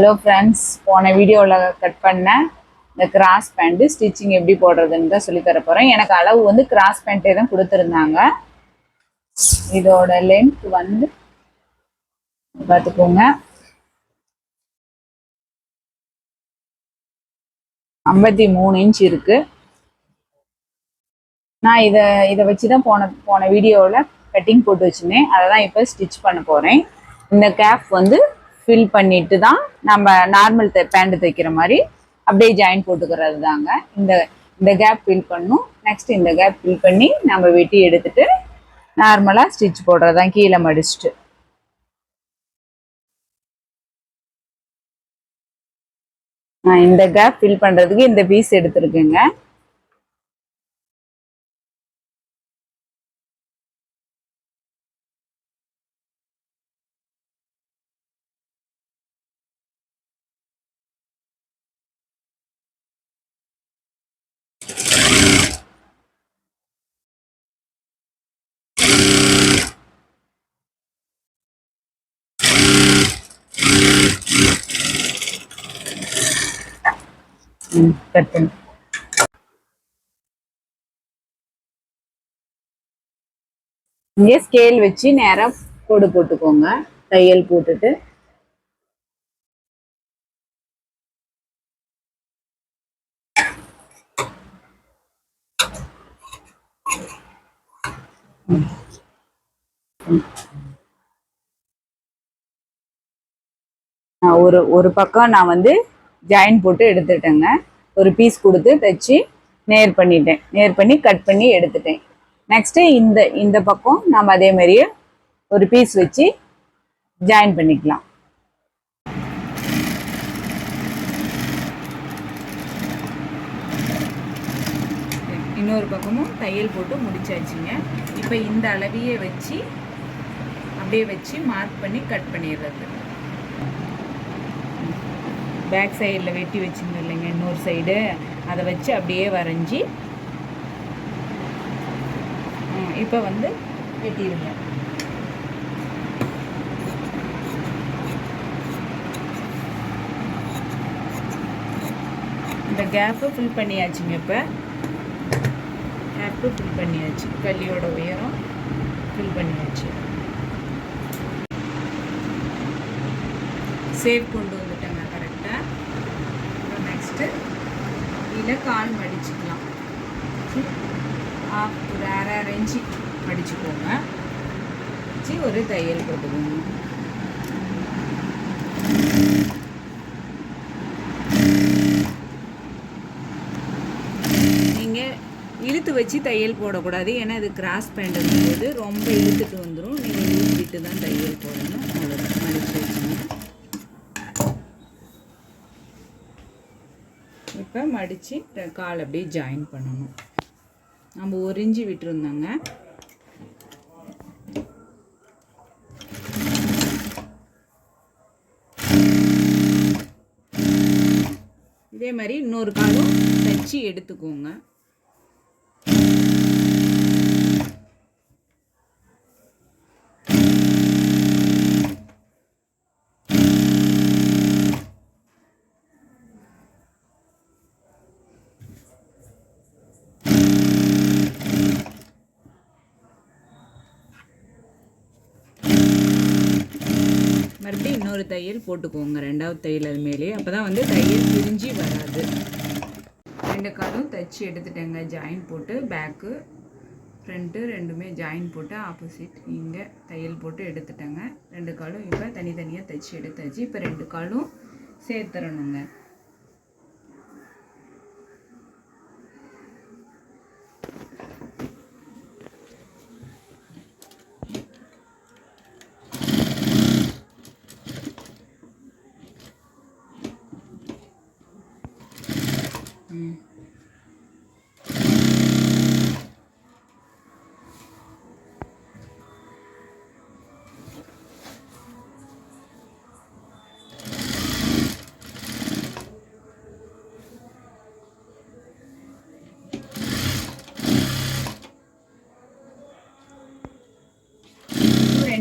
Hello friends போன வீடியோவில் cut பண்ண இந்த கிராஸ் பேண்ட்டு ஸ்டிச்சிங் எப்படி போடுறதுன்னு தான் சொல்லி போகிறேன் எனக்கு அளவு வந்து கிராஸ் பேண்ட்டே தான் கொடுத்துருந்தாங்க. இதோட லென்த் வந்து பார்த்துக்கோங்க. ஐம்பத்தி மூணு இன்ச் இருக்கு. நான் இதை இதை வச்சு தான் போன போன வீடியோவில் கட்டிங் போட்டு வச்சுருந்தேன். அதை தான் இப்போ ஸ்டிச் பண்ண போகிறேன் இந்த கேப் வந்து ஃபில் பண்ணிட்டு தான் நம்ம நார்மல் பேண்ட் தைக்கிற மாதிரி அப்படியே ஜாயின் போட்டுக்கிறது தாங்க இந்த இந்த கேப் ஃபில் பண்ணும். நெக்ஸ்ட் இந்த கேப் ஃபில் பண்ணி நம்ம வெட்டி எடுத்துட்டு நார்மலாக ஸ்டிச் போடுறது தான் கீழே மடிச்சுட்டு. நான் இந்த கேப் ஃபில் பண்ணுறதுக்கு இந்த பீஸ் எடுத்துருக்கேங்க. கட் இங்க இங்கே ஸ்கேல் வச்சு நேராக கோடு போட்டுக்கோங்க. தையல் போட்டுட்டு. ஒரு ஒரு பக்கம் நான் வந்து ஜாயின் போட்டு எடுத்துட்டேங்க. ஒரு பீஸ் கொடுத்து தைச்சி நேர் பண்ணிட்டேன். நேர் பண்ணி கட் பண்ணி எடுத்துட்டேன். நெக்ஸ்ட்டு இந்த இந்த பக்கம் நாம் அதே மாதிரியே ஒரு பீஸ் வச்சு ஜாயின் பண்ணிக்கலாம். இன்னொரு பக்கமும் தையல் போட்டு முடிச்சாச்சுங்க. இப்போ இந்த அளவையே வச்சு அப்படியே வச்சு மார்க் பண்ணி கட் பண்ணிடுறது. பேக் சைடில் வெட்டி வச்சுருந்தோம் இன்னொரு சைடு அதை வச்சு அப்படியே வரைஞ்சி இப்போ வந்து வெட்டிடுங்க. இந்த கேப்பு ஃபில் பண்ணியாச்சுங்க இப்போ. கேப்பு ஃபில் பண்ணியாச்சு. கல்லியோட உயரம் ஃபில் பண்ணியாச்சு. சேவ் கொண்டு வந்துட்டேங்க கரெக்டாக நெக்ஸ்ட்டு கீழே கால் மடிச்சுக்கலாம். ஆஃப் ஒரு அரை அரை இன்ச்சு மடிச்சுக்கோங்க. வச்சு ஒரு தையல் போட்டுக்கோங்க. நீங்கள் இழுத்து வச்சு தையல் போடக்கூடாது. ஏன்னா இது கிராஸ் பேண்ட் போது ரொம்ப இழுத்துட்டு வந்துடும் நீங்கள் இழுத்துட்டு தான் தையல் போடணும். அவ்வளோதான் மடிச்சு வச்சு. இப்போ மடித்து கால் அப்படியே ஜாயின் பண்ணணும். நம்ம ஒரு இஞ்சி விட்டுருந்தோங்க. இதே மாதிரி இன்னொரு காலும் தச்சு எடுத்துக்கோங்க. இன்னொரு தையல் போட்டுக்கோங்க ரெண்டாவது தையல் அது மேலேயே அப்போ தான் வந்து தையல் பிரிஞ்சு வராது. ரெண்டு காலும் தைச்சி எடுத்துட்டேங்க. ஜாயின் போட்டு பேக்கு ஃப்ரண்ட்டு ரெண்டுமே ஜாயின் போட்டு ஆப்போசிட் இங்கே தையல் போட்டு எடுத்துட்டேங்க. ரெண்டு காலும் இப்போ தனித்தனியாக தைச்சி எடுத்தாச்சு. இப்போ ரெண்டு காலும் சேர்த்துறணுங்க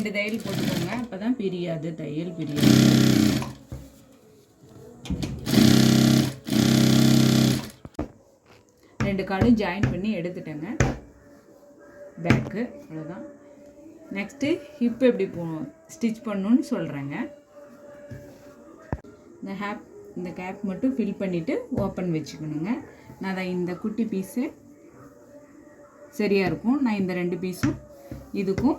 ரெண்டு தையல் போட்டுக்கோங்க. அப்போ தான் பிரியாது. தையல் பிரியாது. ரெண்டு காலும் ஜாயின் பண்ணி எடுத்துட்டேங்க. பேக்கு அவ்வளோதான் நெக்ஸ்ட்டு ஹிப் எப்படி போ ஸ்டிச் பண்ணணுன்னு சொல்கிறேங்க இந்த ஹேப் இந்த கேப் மட்டும் ஃபில் பண்ணிவிட்டு ஓப்பன் வச்சுக்கணுங்க. நான் அதை இந்த குட்டி பீஸு சரியாக இருக்கும். நான் இந்த ரெண்டு பீஸும் இதுக்கும்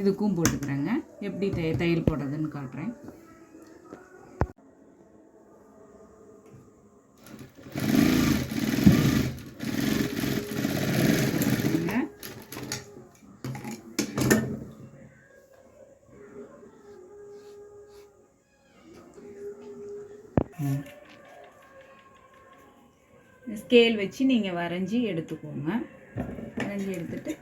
இதுக்கும் போட்டுக்கிறேங்க. எப்படி தை தையல் போடுறதுன்னு காட்டுறேன். ஸ்கேல் வச்சு நீங்கள் வரைஞ்சி எடுத்துக்கோங்க. வரைஞ்சி எடுத்துட்டு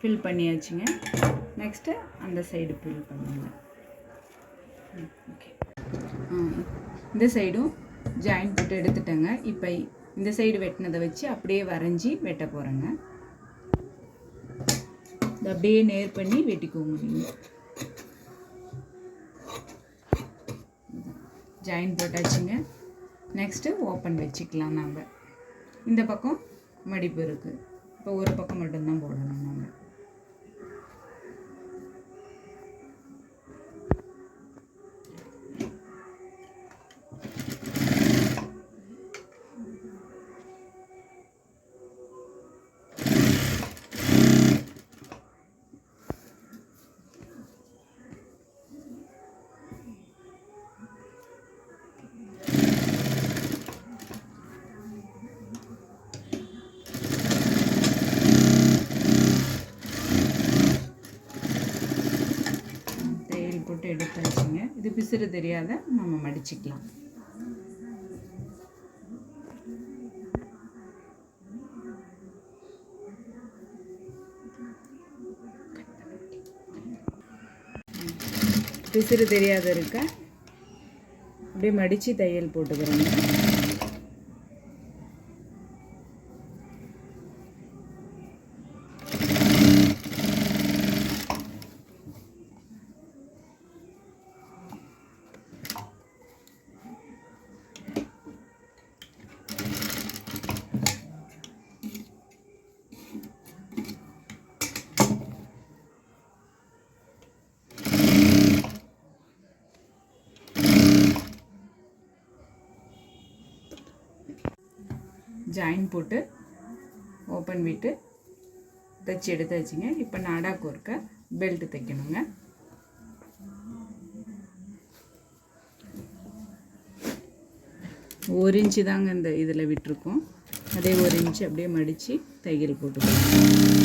ஃபில் பண்ணியாச்சுங்க. நெக்ஸ்ட்டு அந்த சைடு ஃபில் பண்ணுங்க. ஓகே இந்த சைடும் ஜாயின் போட்டு எடுத்துட்டேங்க. இப்போ இந்த சைடு வெட்டினதை வச்சு அப்படியே வரைஞ்சி வெட்ட போகிறேங்க இதை அப்படியே நேர் பண்ணி வெட்டிக்கோங்க நீங்கள் ஜாயின் போட்டாச்சுங்க. நெக்ஸ்ட்டு ஓப்பன் வச்சுக்கலாம் நாங்கள் இந்த பக்கம் மடிப்பு இருக்குது இப்போ ஒரு பக்கம் மட்டும்தான் போடணும் நம்ம தையல் போட்டு எடுத்தாச்சுங்க இது பிசுறு தெரியாத நம்ம மடிச்சுக்கலாம். பிசுறு தெரியாத இருக்க? அப்படியே மடித்து தையல் போட்டுக்கிறோங்க. ஜாயின் போட்டு ஓப்பன் விட்டு தைச்சி எடுத்தாச்சுங்க இப்போ நாடா கோர்க்க பெல்ட் தைக்கணுங்க. ஒரு இன்ச்சு தாங்க இந்த இதில் விட்டுருக்கோம். அதே ஒரு இன்ச்சு அப்படியே மடித்து தையல் போட்டுக்கணும்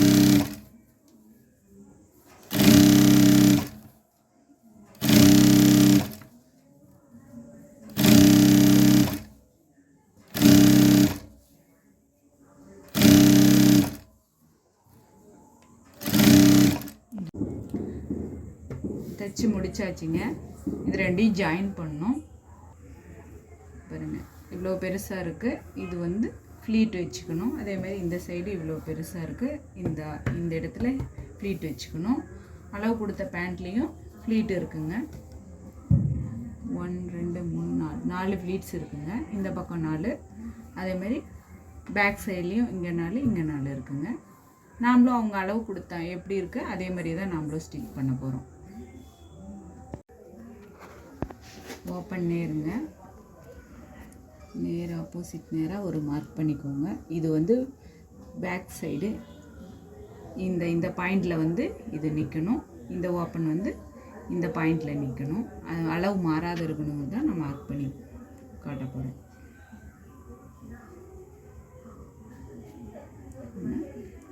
தைச்சி முடிச்சாச்சுங்க. இது ரெண்டையும் ஜாயின் பண்ணும். பாருங்கள் இவ்வளோ பெருசாக இருக்குது இது வந்து ஃப்ளீட் வச்சுக்கணும். அதே மாதிரி இந்த சைடு இவ்வளோ பெருசாக இருக்குது இந்த இந்த இடத்துல ஃப்ளீட் வச்சுக்கணும். அளவு கொடுத்த பேண்ட்லேயும் ஃப்ளீட் இருக்குங்க. ஒன் ரெண்டு மூணு நாலு நாலு ஃப்ளீட்ஸ் இருக்குங்க. இந்த பக்கம் நாலு. அதே மாதிரி பேக் சைட்லேயும் இங்கே நாலு இங்கே நாலு இருக்குங்க. நாமளும் அவங்க அளவு கொடுத்தா எப்படி இருக்குது அதே மாதிரி தான் நாமளும் ஸ்டிச் பண்ண போகிறோம் ஓப்பன் நேருங்க. நேர் ஆப்போசிட் நேராக ஒரு மார்க் பண்ணிக்கோங்க. இது வந்து பேக் சைடு இந்த இந்த பாயிண்டில் வந்து இது நிற்கணும் இந்த ஓப்பன் வந்து இந்த பாயிண்டில் நிற்கணும் அது அளவு மாறாத இருக்கணும் தான் நான் மார்க் பண்ணி காட்ட போகிறேன்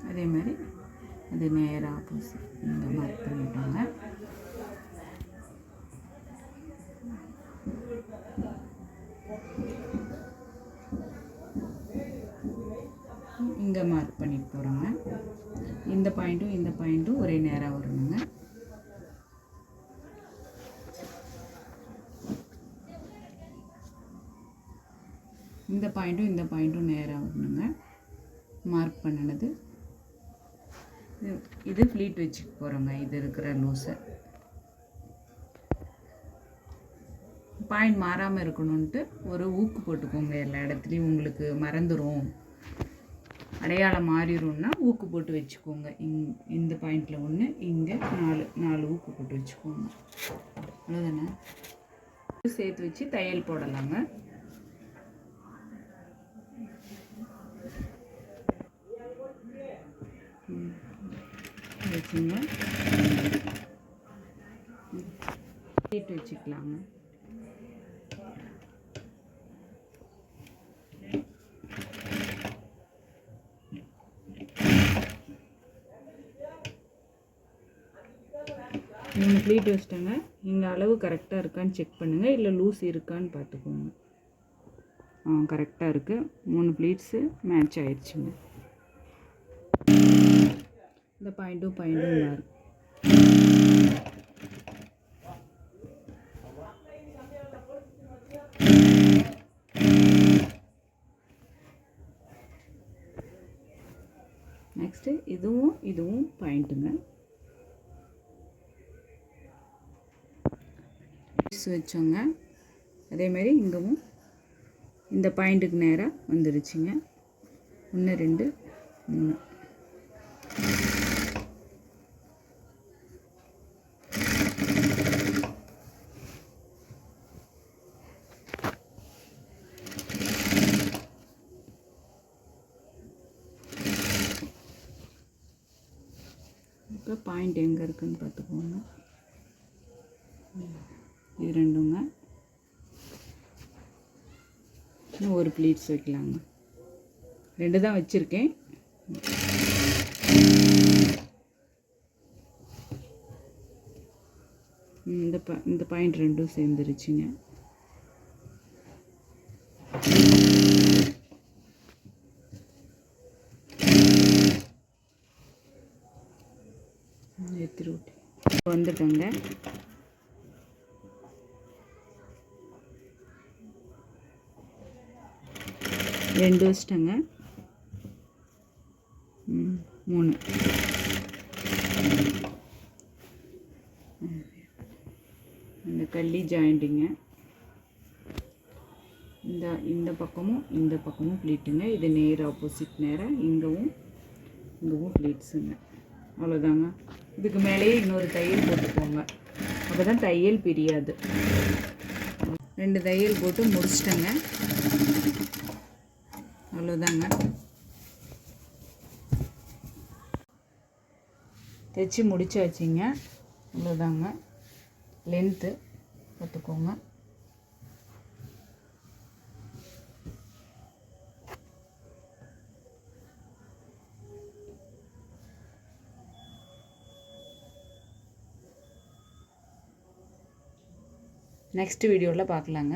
அதே மாதிரி அது நேராக ஆப்போசிட் இந்த மார்க் பண்ணிட்டோங்க இங்கே மார்க் பண்ணிட்டு போகிறோங்க இந்த பாயிண்ட்டும் இந்த பாயிண்ட்டும் ஒரே நேராக வரணுங்க இந்த பாயிண்ட்டும் இந்த பாயிண்ட்டும் நேராக வரணுங்க. மார்க் பண்ணினது. இது ஃப்ளீட் வச்சுக்க போகிறோங்க இது இருக்கிற லூஸை பாயிண்ட் மாறாமல் இருக்கணும்ன்ட்டு ஒரு ஊக்கு போட்டுக்கோங்க எல்லா இடத்துலையும். உங்களுக்கு மறந்துடும் அடையாளம் மாறிடும்னா ஊக்கு போட்டு வச்சுக்கோங்க. இங் இந்த பாயிண்டில் ஒன்று இங்கே நாலு நாலு ஊக்கு போட்டு வச்சுக்கோங்க. அவ்வளோதானே சேர்த்து வச்சு தையல் போடலாங்க. வச்சுங்க. சேர்த்து வச்சுக்கலாங்க. மூணு ப்ளீட் வச்சிட்டேங்க. இந்த அளவு கரெக்டாக இருக்கான்னு செக் பண்ணுங்கள் இல்லை லூஸ் இருக்கான்னு பார்த்துக்கோங்க. ஆ கரெக்டாக இருக்குது மூணு ப்ளீட்ஸு மேட்ச் ஆயிடுச்சுங்க இந்த பாயிண்ட்டும் பாயிண்ட்டும் மாறும் நெக்ஸ்ட்டு இதுவும் இதுவும் பாயிண்ட்டுங்க. பீஸ் வச்சோங்க. அதேமாரி இங்கவும் இந்த பாயிண்ட்டுக்கு நேராக வந்துருச்சுங்க. ஒன்று ரெண்டு மூணு. இப்போ பாயிண்ட் எங்கே இருக்குதுன்னு பார்த்துக்கோங்க இது ரெண்டுங்க இன்னும் ஒரு ப்ளீட்ஸ் வைக்கலாங்க. ரெண்டு தான் வச்சுருக்கேன். இந்த ப இந்த பாயிண்ட் ரெண்டும் சேர்ந்துருச்சுங்க. ஏற்றி விட்டு வந்துட்டோங்க. ரெண்டு வச்சிட்டேங்க. ம், மூணு. இந்த கள்ளி ஜாயிண்டிங்க இந்த இந்த பக்கமும் இந்த பக்கமும் ப்ளீட்டுங்க. இது நேர் ஆப்போசிட் நேராக இங்கவும் இங்கவும் ப்ளீட்ஸுங்க. அவ்வளோதாங்க. இதுக்கு மேலேயே இன்னொரு தையல் போட்டுக்கோங்க. அப்போ தான் தையல் பிரியாது. ரெண்டு தையல் போட்டு முடிச்சிட்டேங்க. அவ்வளோதாங்க தைச்சி முடிச்சாச்சுங்க. அவ்வளோதாங்க லென்த்து பார்த்துக்கோங்க. நெக்ஸ்ட் வீடியோவில் பார்க்கலாங்க.